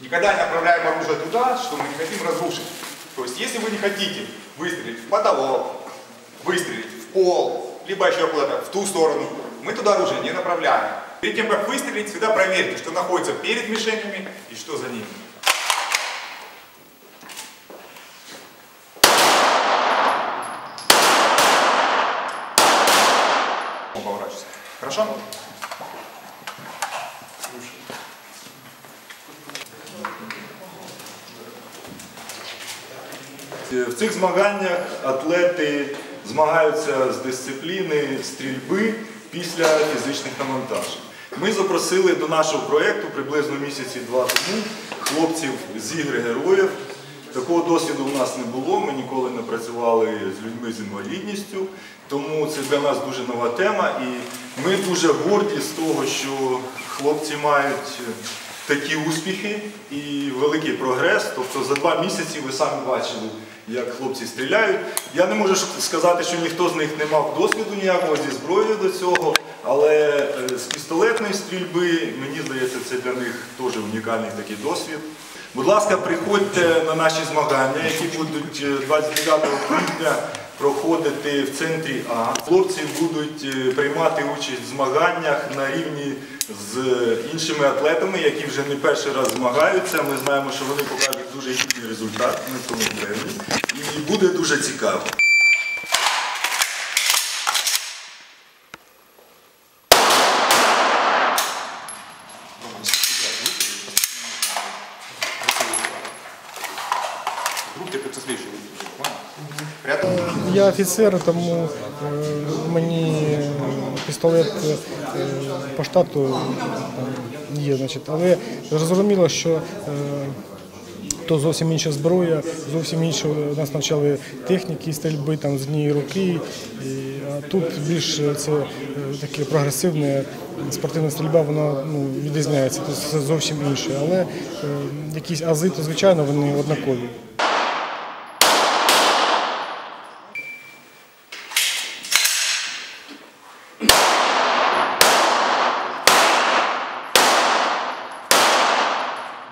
Никогда не направляем оружие туда, что мы не хотим разрушить. То есть, если вы не хотите выстрелить в потолок, выстрелить в пол, либо еще куда-то в ту сторону, мы туда оружие не направляем. Перед тем, как выстрелить, всегда проверьте, что находится перед мишенями и что за ними. Хорошо? В цих змаганнях атлети змагаються з дисципліни стрільби після фізичних навантажень. Ми запросили до нашого проєкту приблизно місяці два тому хлопців з ігри героїв. Такого досвіду у нас не було, ми ніколи не працювали з людьми з інвалідністю, тому це для нас дуже нова тема. І ми дуже горді з того, що хлопці мають такі успіхи і великий прогрес. Тобто за два місяці ви самі бачили, як хлопці стріляють. Я не можу сказати, що ніхто з них не мав досвіду ніякого зі зброєю до цього, але е, з пістолетної стрільби, мені здається, це для них теж унікальний такий досвід. Будь ласка, приходьте на наші змагання, які будуть е, 29 квітня проходити в центрі А. Хлопці будуть е, приймати участь в змаганнях на рівні з іншими атлетами, які вже не перший раз змагаються. Ми знаємо, що вони покажуть дуже гідний результат, ми в тому впевнені. І буде дуже цікаво. Вдруг тебе Я офіцер, тому е, мені пістолет е, по штату є. Значить. Але зрозуміло, що е, то зовсім інша зброя, зовсім інше нас навчали техніки стрільби там, з однієї руки. А тут більш це е, таке прогресивне спортивна стрільба, вона ну, відрізняється, це зовсім інше. Але е, якісь ази, то звичайно вони однакові.